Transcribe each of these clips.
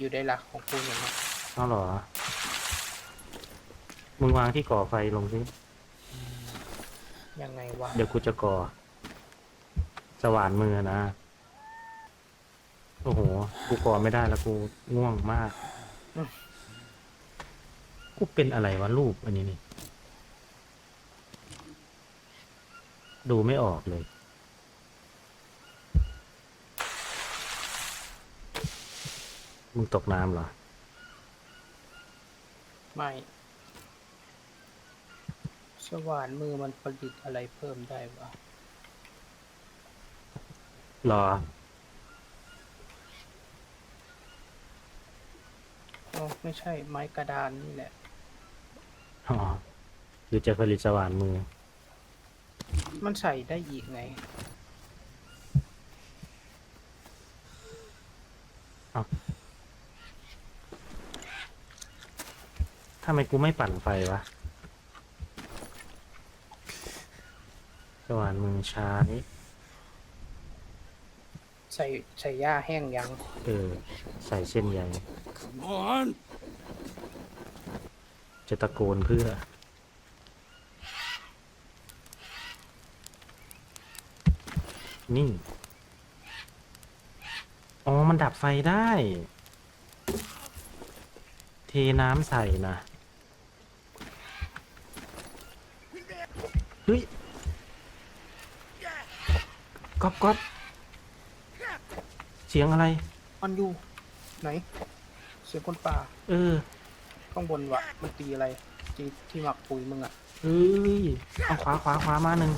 อยู่ในหลักของกูเห็นไหมเอาเหรอ มึงวางที่ก่อไฟลงสิยังไงวะเดี๋ยวกูจะก่อ สว่านมือนะ โอ้โห กูก่อไม่ได้แล้วกูง่วงมาก กูเป็นอะไรวะรูปอันนี้นี่ ดูไม่ออกเลย มึงตกน้ำเหรอ ไม่ สว่านมือมันผลิตอะไรเพิ่มได้วะรออ๋อไม่ใช่ไม้กระดานนี่แหละ อ๋อหรือจะผลิตสว่านมือ มันใส่ได้อีกไงทำไมกูไม่ปั่นไฟวะสว่านมือช้านี้ใส่ใส่หญ้าแห้งยังเออใส่เส้นใย Come on. จะตะโกนเพื่อ นี่ อ๋อ มันดับไฟได้ เทน้ำใส่นะ ฮ้ยก๊อบก๊อบเสียงอะไร มันอยู่ ไหน เสียงคนป่า เออ ข้างบนวะมันตีอะไรตีที่หมักปุ๋ยมึงอะเฮ้ยเอาขวาขวาขวามาหนึ่ง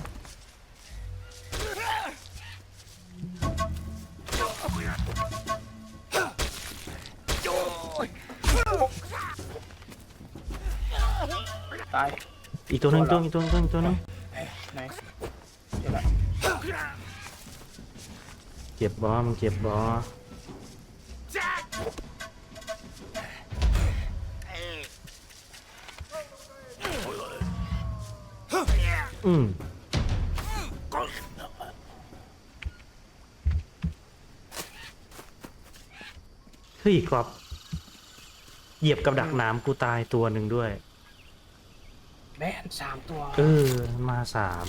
ตาย อีกตัวหนึ่งตัวอีกตัวหนึ่งอีกตัวหนึ่ง ไหนเดี๋ยวละเก็บบอมันเก็บบออืมเฮ้ยกรอบเหยียบกับดักน้ำกูตายตัวหนึ่งด้วย แบนสามตัว เออ มาสาม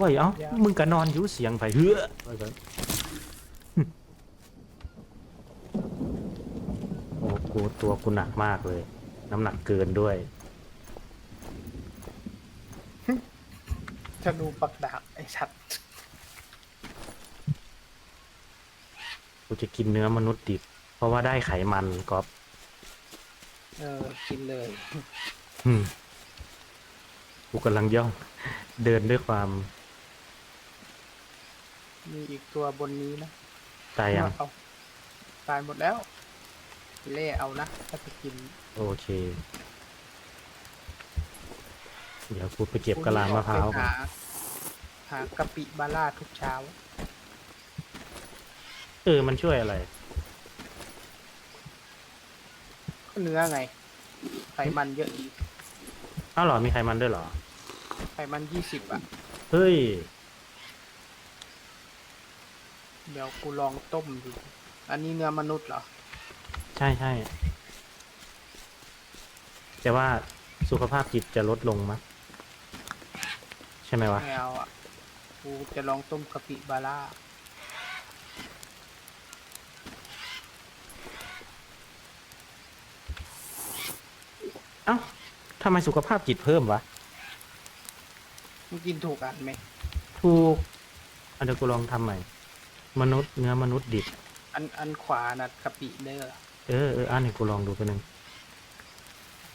ว่าเอ้ายากมึงก็นอนอยู่เสียงไปเฮ้อว่าซั่นโอ้กูตัวกูหนักมากเลย น้ำหนักเกินด้วย ธนูปักดาบไอ้ชัดกูจะกินเนื้อมนุษย์ดิบ เพราะว่าได้ไขมันก๊อฟเออกินเลยอืม กูกำลังย่อง เดินด้วยความ มีอีกตัวบนนี้นะตายยังเอาตายหมดแล้ว เล่เอานะถ้าจะกิน โอเค เดี๋ยวกูไปเก็บกะลามะพร้าวไปก่อนหาหากะปิบาร่าทุกเช้า เออ มันช่วยอะไรก็เนื้อไง ไขมันเยอะอีก อ้าวเหรอมีไขมันด้วยเหรอ ไขมันยี่สิบอะ เฮ้ย เดี๋ยวกูลองต้มดู อันนี้เนื้อมนุษย์เหรอ ใช่ใช่แต่ว่าสุขภาพจิตจะลดลงมั้ยใช่ไหมวะ ไม่เอาอะ กูจะลองต้มกะปิบาร่า เอ้า ทำไมสุขภาพจิตเพิ่มวะ มึงกินถูกอันไหมถูกอันเดี๋ยวกูลองทำใหม่ มนุษย์เนื้อมนุษย์ดิบ อันอันขวานะกะปิเด้อเออเอออันนี้กูลองดูไปหนึ่ง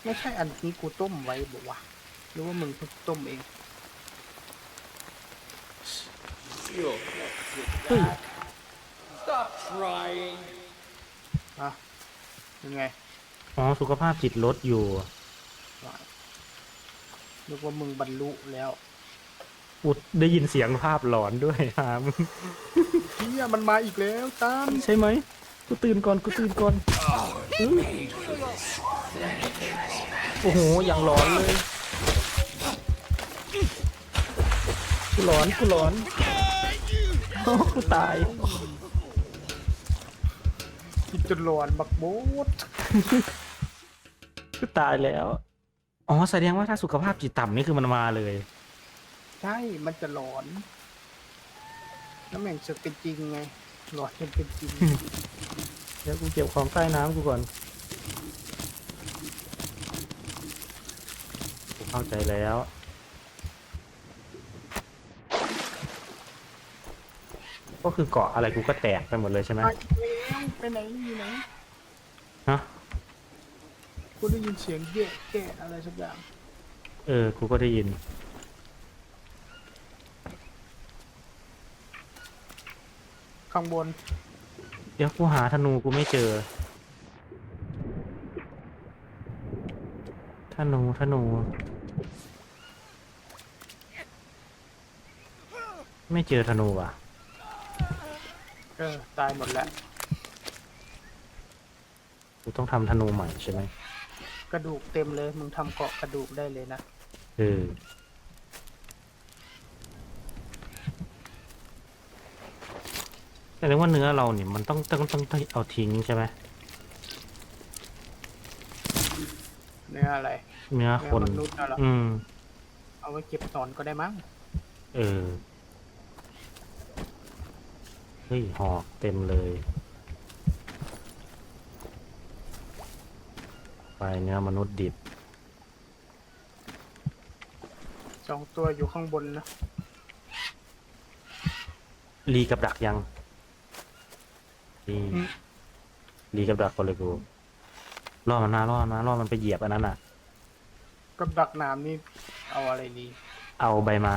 ไม่ใช่อันนี้กูต้มไว้บอกว่าหรือว่ามึงเพิ่งต้มเอง You'll เฮ้ย stop trying. อะยังไง อ๋อ สุขภาพจิตลดอยู่ นึกว่ามึงบรรลุแล้วอุดได้ยินเสียงภาพหลอนด้วยหามงเฮียมันมาอีกแล้วตามใช่ไหมกูตื่นก่อนกูตื่นก่อนอื้อโอ้โหอย่างหลอนเลยกูหลอนกูหลอนโอ้กูตายกินจนหลอนบักโบดก็ตายแล้ว อ๋อแสดงว่าถ้าสุขภาพจิตต่ำนี่คือมันมาเลย ใช่ มันจะหลอนแล้วแม่งจะเป็นจริงไง หลอนจนเป็นจริง เดี๋ยวกูเก็บของใต้น้ำกูก่อนกูเข้าใจแล้ว ก็คือเกาะอะไรกูก็แตกไปหมดเลยใช่ไหม ไปแล้วไปไหนอยู่ไหนฮะ กูได้ยินเสียงแยะแกะอะไรสักอย่างเออ กูก็ได้ยิน ข้างบนเดี๋ยวกูหาธนูกูไม่เจอ ธนู ธนู ไม่เจอธนูว่ะ เออตายหมดแล้ว กูต้องทำธนูใหม่ใช่ไหม กระดูกเต็มเลย มึงทำเกาะกระดูกได้เลยนะ เออแสดงว่าเนื้อเราเนี่ยมันต้องต้องต้องต้องเอาทิ้งใช่ไหมเนื้ออะไรเนื้อเนื้คอนมนุษย์น่ะเหรออืม เอาไว้เก็บตอนก็ได้มั้งเออ เฮ้ยหอกเต็มเลย ไปเนื้อมนุษย์ดิบสองตัวอยู่ข้างบนนะรีกับดักยังรีรีกับดักก่อนเลยกูล่อมันมาล่อมันมาล่อมันไปเหยียบอันนั้นอะ กับดักน้ำนี่เอาอะไรดี เอาใบไม้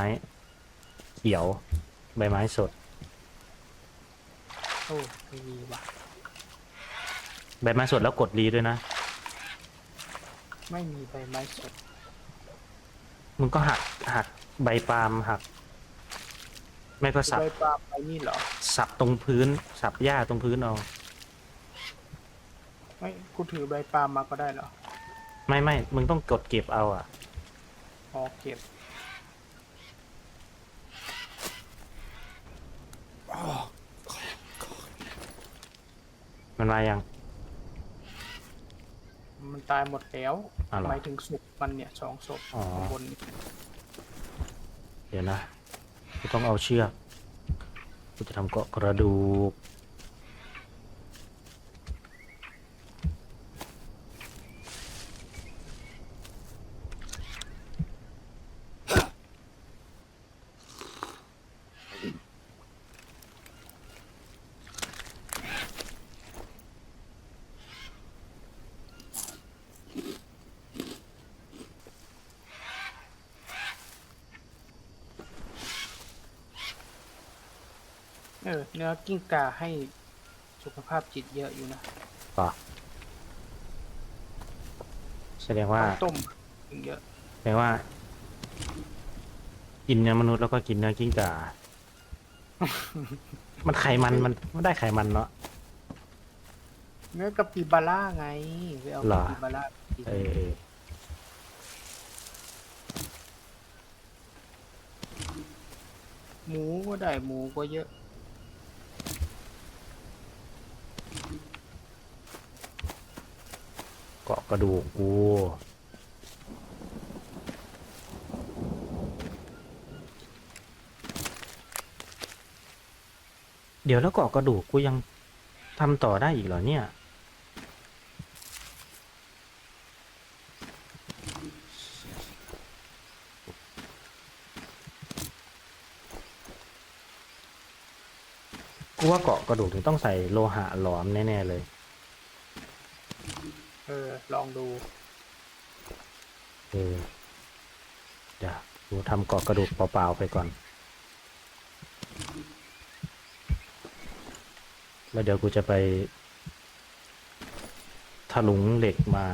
เขียว ใบไม้สด โอ้ไม่มีว่ะ ใบไม้สดแล้วกดรีด้วยนะ ไม่มีใบไม้สดมึงก็หักหักใบปาล์มหัก ไม่ก็สับใบปาล์มไปนี่เหรอสับตรงพื้น สับหญ้าตรงพื้นเอาไม่กูถือใบปาล์มมาก็ได้เหรอไม่ไม่มึงต้องกดเก็บเอาอะอ๋อเก็บมันมายัง มันตายหมดแล้วอ้าวเหรอหมายถึงศพมันเนี่ยสองศพอ๋อ ข้างบนเดี๋ยวนะกูต้องเอาเชือกกูจะทำเกาะกระดูก เออเนื้อกิ้งก่าให้สุขภาพจิตเยอะอยู่นะป่ะแสดงว่าต้องต้มถึงเยอะแสดงว่า กินเนื้อมนุษย์แล้วก็กินเนื้อกิ้งก่า มันไขมันมันไม่ได้ไขมันเนาะ เนื้อกะปิบาร่าไงไปเอาเหรกะอปิบาร่ากินเออเออหมูก็ได้หมูก็เยอะ เกาะกระดูกกูเดี๋ยวแล้วเกาะกระดูกกูยังทำต่อได้อีกเหรอเนี่ย กูว่าเกาะกระดูกถึงต้องใส่โลหะหลอมแน่ ๆ เลย ออลองดูเออเดี๋ยวกูทำกาะกระดูกเปล่าๆไปก่อน แล้วเดี๋ยวกูจะไปถลุงเหล็กมา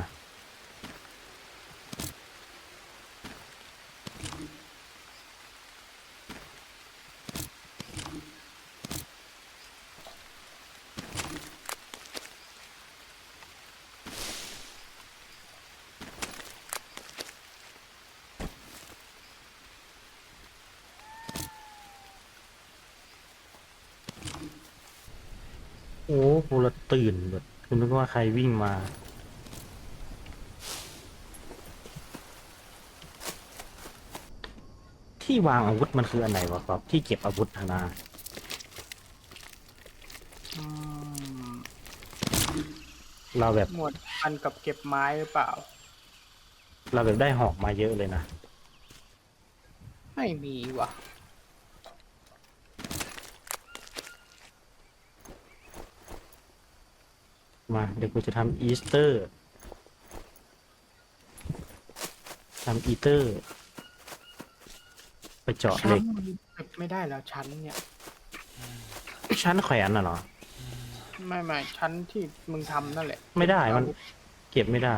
อ้โหเราตื่นแบบคุณนึกว่าใครวิ่งมา ที่วางอาวุธมันคืออันไหนวะครับ ที่เก็บอาวุธธนา อืมเราแบบหมวดอันกับเก็บไม้หรือเปล่า เราแบบได้หอกมาเยอะเลยนะ ไม่มีว่ะ มาเดี๋ยวกูจะทำอีสเตอร์ทำอีเตอร์ ไปเจาะเหชั้ล็นกมันเก็บไม่ได้แล้วชั้นเนี่ย ชั้นแขวนน่ะเหรอ ไม่ไม่ชั้นที่มึงทำนั่นแหละ ไม่ได้มันเก็บไม่ได้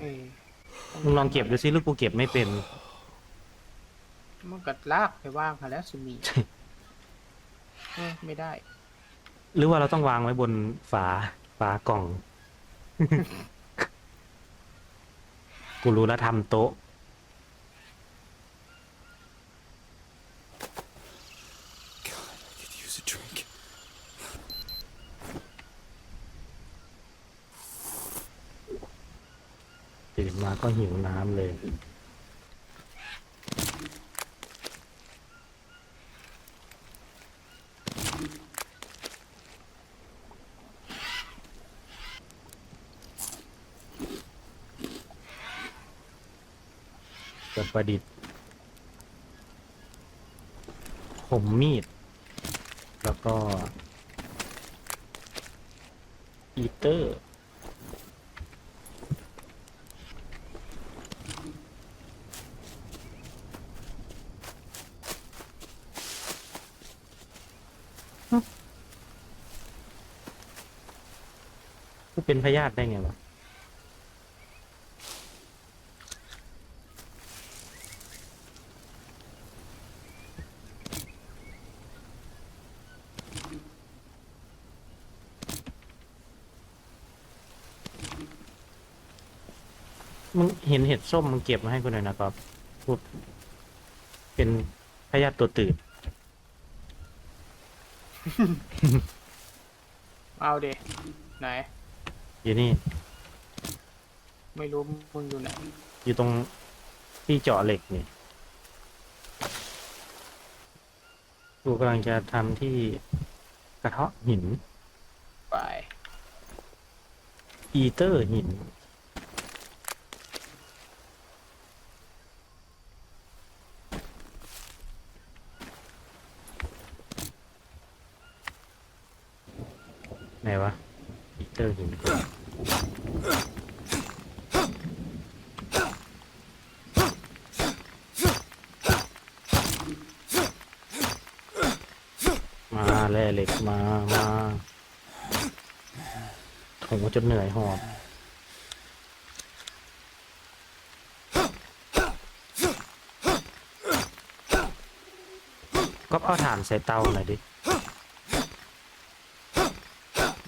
เออมึงลองเก็บดูซิลูกกูเก็บไม่เป็น มันกัดลากไปว่างค่ะแล้วสิมีเออไม่ได้ หรือว่าเราต้องวางไว้บนฝา ฝากล่อง กูรู้แล้วทำโต๊ะ God, I could use a drink. ตื่นมาก็หิวน้ำเลย จะประดิษฐ์คมมีด แล้วก็อีเตอร์กูเป็นพยาธิได้ไงวะ มึงเห็นเห็ด ส้มมึงเก็บมาให้กูหน่อยนะครับพูดเป็นพยาธิตัวตื่นเอาเดไหน อยู่นี่ ไม่รู้มึงอยู่ไหนอยู่ตรงที่เจาะเหล็กนี่กูกำลังจะทำที่กระเทาะหินไป อีเตอร์หินไหนวะ อีเตอร์หิน มาแร่เหล็กมา มาโถจนเหนื่อยหอบ ก็เอาถ่าน ใส่เตาหน่อยดิ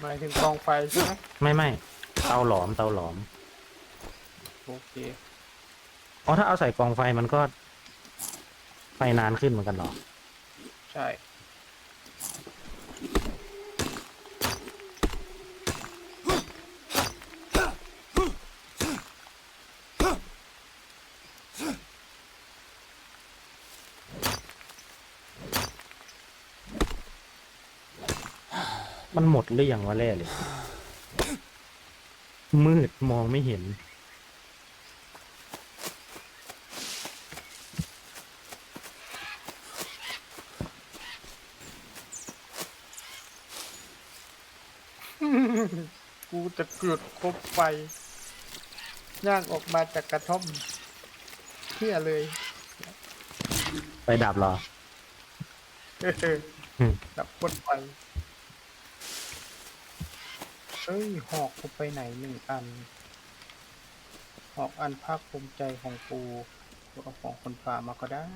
หมายถึงกองไฟใช่ไหมไม่ไม่เตาหลอมเตาหลอม โอเคอ๋อถ้าเอาใส่กองไฟมันก็ไฟนานขึ้นเหมือนกันเหรอ ใช่ มันหมดหรือยังวะแร่เลย มืดมองไม่เห็น กูจะเกิดคบไฟย่างออกมาจากกระท่อมเที่ยเลย ไปดับเหรออืมดับพดไฟ เอ้ย หอกกูไปไหนหนึ่งอัน หอกอันภาคภูมิใจของกูกูเอาของคนป่ามาก็ได้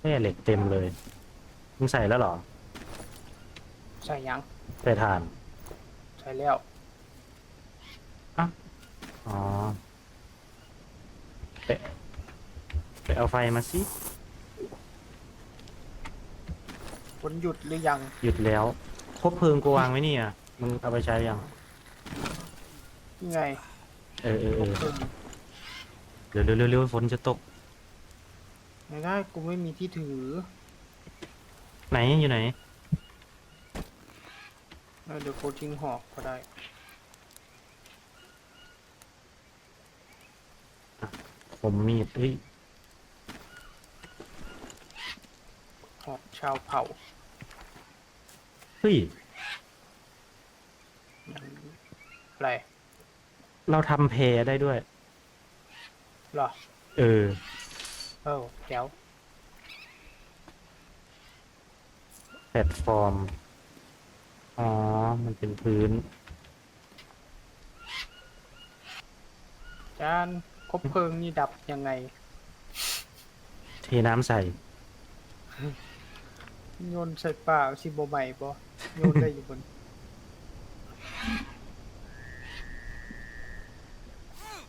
แร่เหล็กเต็มเลยมึงใส่แล้วเหรอ ใส่ยังใส่ถ่าน ใส่แล้ว อ๋อไปไปเอาไฟมาสิ นหยุดหรือยังหยุดแล้วคบเพลิงกูวางไว้นี่อะมึงเอาไปใช้ยังนี่ไงเออเออเออเร็วเร็วเร็วเร็วฝนจะตกไม่ได้กูไม่มีที่ถือไหนอยู่ไหนเออเดี๋ยวกูทิ้งหอกก็ได้ ผมมีดเฮ้ยหอกชาวเผ่า เฮ้ยอย่างอะไรเราทำแพรได้ด้วยเหรอ เออ เออแก้วแพลตฟอร์ม อ๋อ มันเป็นพื้น จานคบเพลิงนี่ดับยังไง เทน้ำใส่ โยนใส่ป่าสิบใหม่บ่ โยนได้อยู่บน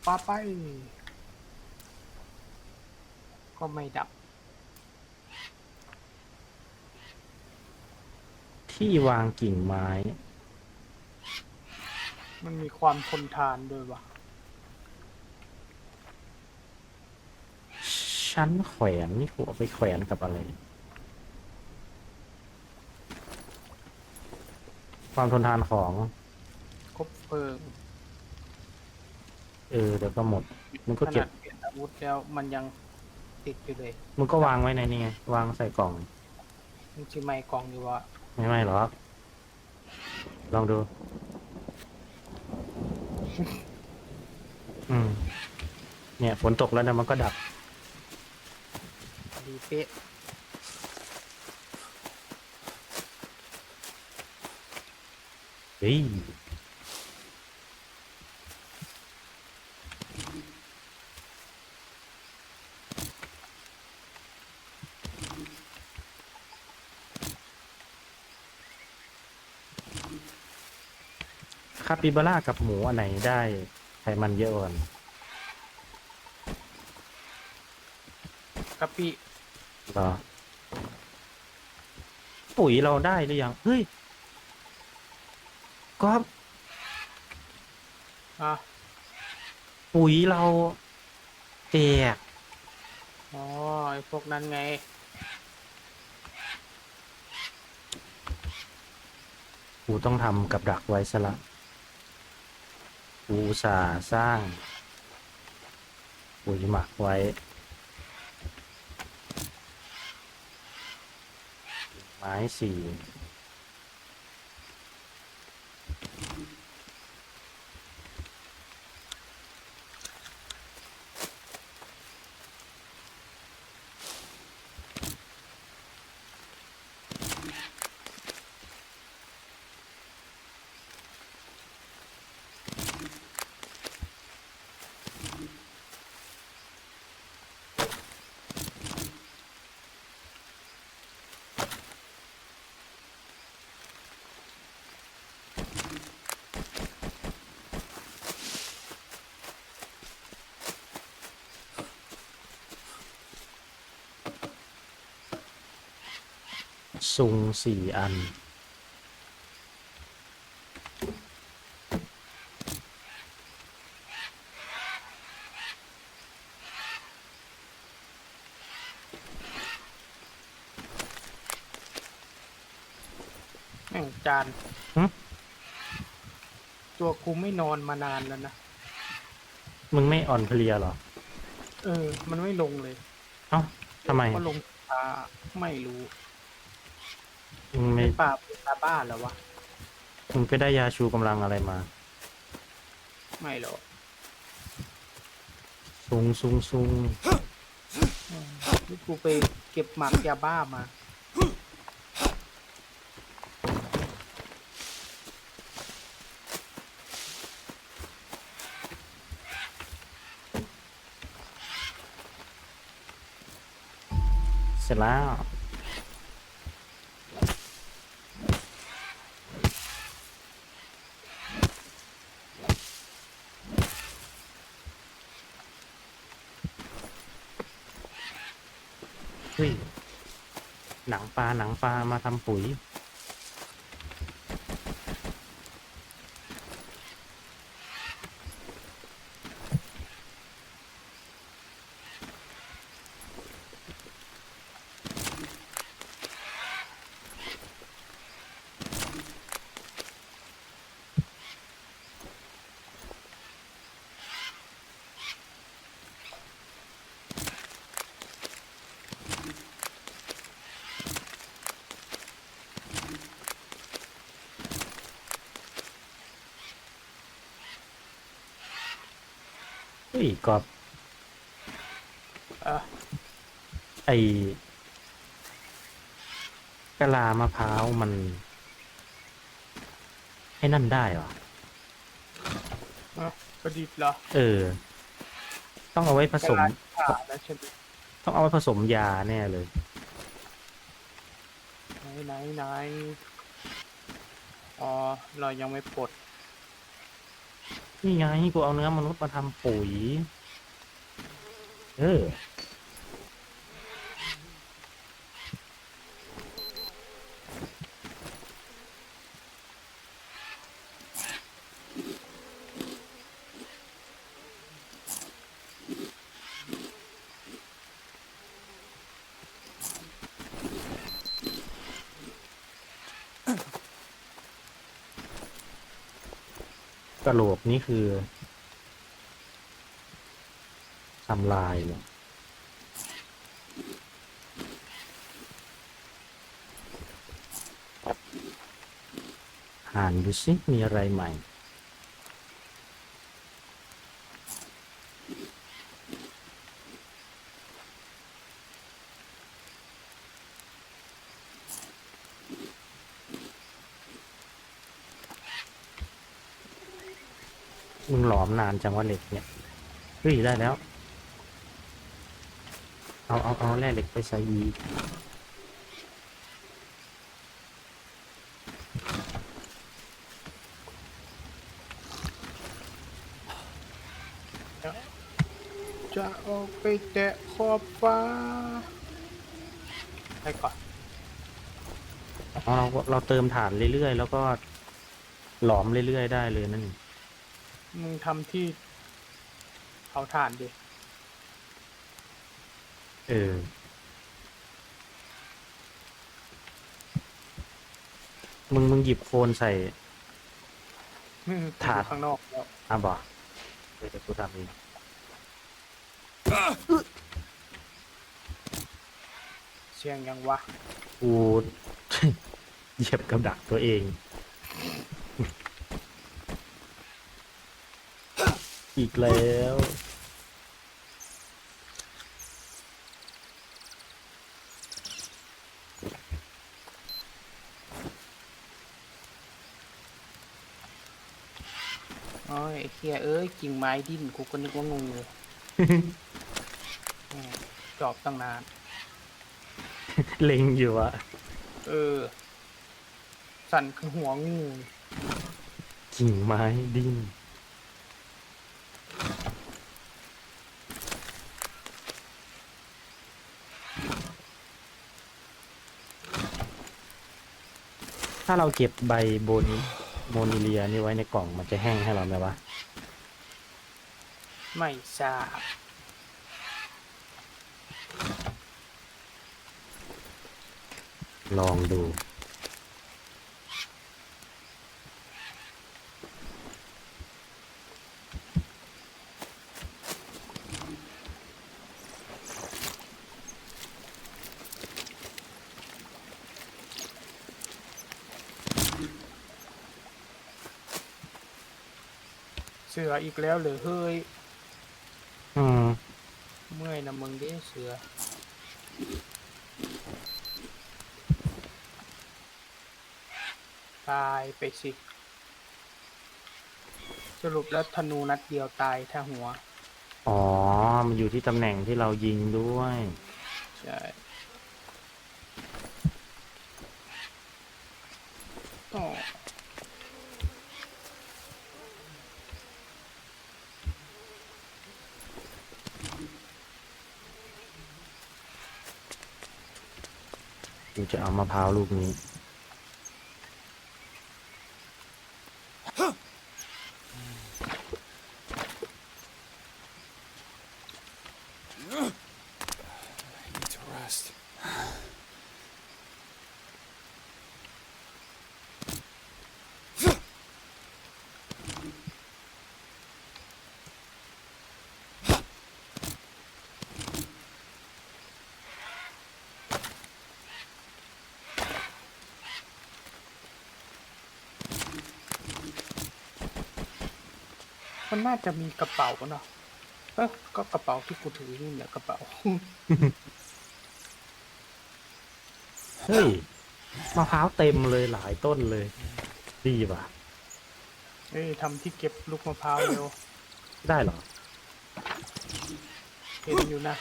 ปาไป ก็ไม่ดับ ที่วางกิ่งไม้ มันมีความทนทานด้วยวะชั้นแขวนนี่กูเอาไปแขวนกับอะไร ความทนทานของคบเพลิงเออเดี๋ยวก็หมดมึงขก็เก็นาบ ดเปลี่ยนอาวุธแล้วมันยังติดอยู่เลยมึงก็วางไว้ในนี่ไง วางใส่กล่อง มันชื่อไม้กองอยู่วะไม่ไม่หรอกลองดู อืม เนี่ยฝนตกแล้วนะมันก็ดับพอดีเป๊ะ เฮ้ยคาปิบาร่ากับหมูอันไหนได้ไขมันเยอะกว่ากันกะปิเหรอปุ๋ยเราได้หรือยัง เฮ้ย ก๊อฟอะปุ๋ยเราแตกอ๋อไอพวกนั้นไง กูต้องทำกับดักไว้ซะละกูอุตสาห์สร้าง ปุ๋ยหมักไว้ ไม้สี่ ซุงสี่อัน แม่งจานหึ ตัวกูไม่นอนมานานแล้วนะ มึงไม่อ่อนเพลียเหรอ เออ มันไม่ลงเลยเอ้าทำไมก็ลงตาไม่รู้ มึงในไม่ป่าเป็นตาบ้านแล้ววะมึงไปได้ยาชูกำลังอะไรมาไม่หรอกซุงซุงซุงนี่กูไปเก็บหมากยาบ้ามา เสร็จแล้ว เฮ้ยหนังปลาหนังปลามาทำปุ๋ย กอบอะไอกะลามะพร้าวมันไอ้นั่นได้เหรออะประดิษฐ์เหรอ เออ ต้องเอาไว้ผสมขาแล้วใช่ไหมต้องเอาไว้ผสมยาแน่เลย ไหนไหนไหนอ๋อ เรายังไม่ปลด นี่ไงกูเอาเนื้อมนุษย์มาทำปุ๋ย กระโหลกนี่คือ ทำลายเหรออ่านดูสิมีอะไรใหม่ มึงหลอมนานจังว่าเหล็กเนี่ยเฮ้ยได้แล้ว เอาเอาเอาแร่เหล็กไปใส่อีกจะออกไปแตะขอบฟ้าไปก่อนอ๋อเราเราเติมฐานเรื่อยๆ แล้วก็หลอมเรื่อยๆ ได้เลยนั่นเองมึงทำที่เผาถ่านดิ เออมึงมึงหยิบโคนใส่อืมถ่านอยู่ข้างนอกแล้วอะบอกเดี๋ยวกูทำเองเสียงยังวะกู เหยียบกับดักตัวเอง อีกแล้ว โอ้ยไอ้เคียเอ้ย กิ่งไม้ดิ้นกูก็นึกว่างูอืมจอบตั้งนาน เล็งอยู่อะเออ สั่นคือหัวงูกิ่งไม้ดิ้นถ้าเราเก็บใบโบนิโมนิเลียนี่ไว้ในกล่องมันจะแห้งให้เราไหมวะ ไม่ทราบ ลองดู เสืออีกแล้วเหรือเฮ้ยอืมเมื่อย นะมึงเด้เสือตายไปสิ สรุปแล้วธนูนัดเดียวตายถ้าหัว อ๋อ มันอยู่ที่ตำแหน่งที่เรายิงด้วย ใช่อ๋อ กูจะเอามะพร้าวลูกนี้ มันน่าจะมีกระเป๋าเนาะเออก็กระเป๋าที่กูถือนี่แหละกระเป๋า เฮ้ยมะพร้าวเต็มเลยหลายต้นเลย ดีป่ะ เอ้ยทำที่เก็บลูกมะพร้าวเร็วได้เหรอ เห็นอยู่นะ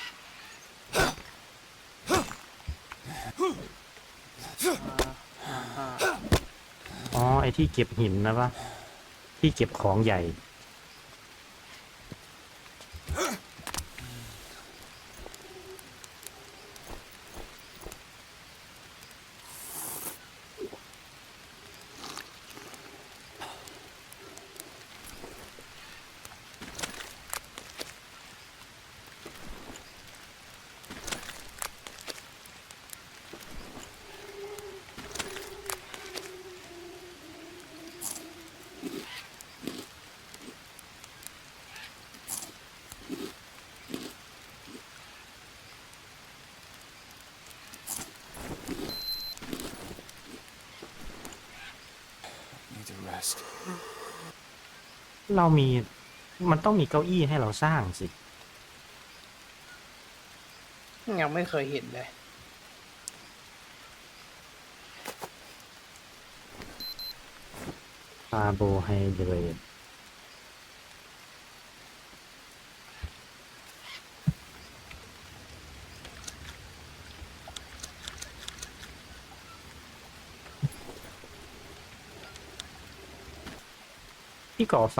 อ่าอ่าอ่าอ๋อ ไอที่เก็บหินนะปะที่เก็บของใหญ่ Need to rest. เรามีมันต้องมีเก้าอี้ให้เราสร้างสิ ยังไม่เคยเห็นเลย คาร์โบไฮเดรต ที่ก่อไฟ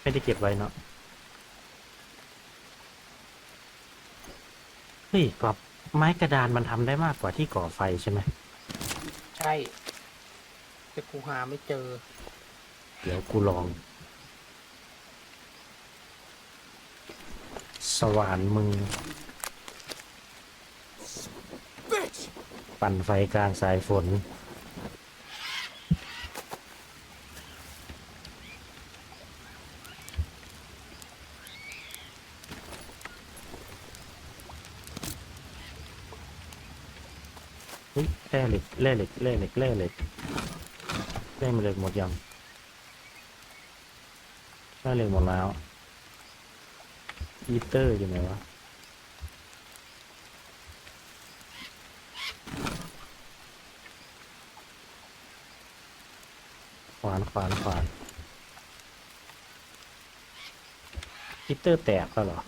ไม่ได้เก็บไว้เนาะเฮ้ยกรอบไม้กระดานมันทำได้มากกว่าที่ก่อไฟใช่ไหมใช่ แต่กูหาไม่เจอ เดี๋ยวกูลอง สว่านมึง Bitch! ปั่นไฟกลางสายฝน เฮ้ย แร่เหล็กแร่เหล็กแร่เหล็กแร่เหล็กแร่เหล็กหมดยังแร่เหล็กหมดแล้วอีเตอร์อยู่ไหนวะขวานขวานขวานฮีเตอร์แตกแล้วเหรอ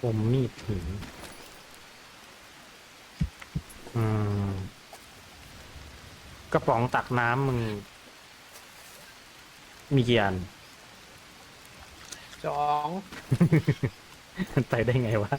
ผมมีดหินอืม กระป๋องตักน้ำมึง มีกี่อัน สองมันไปได้ไงวะ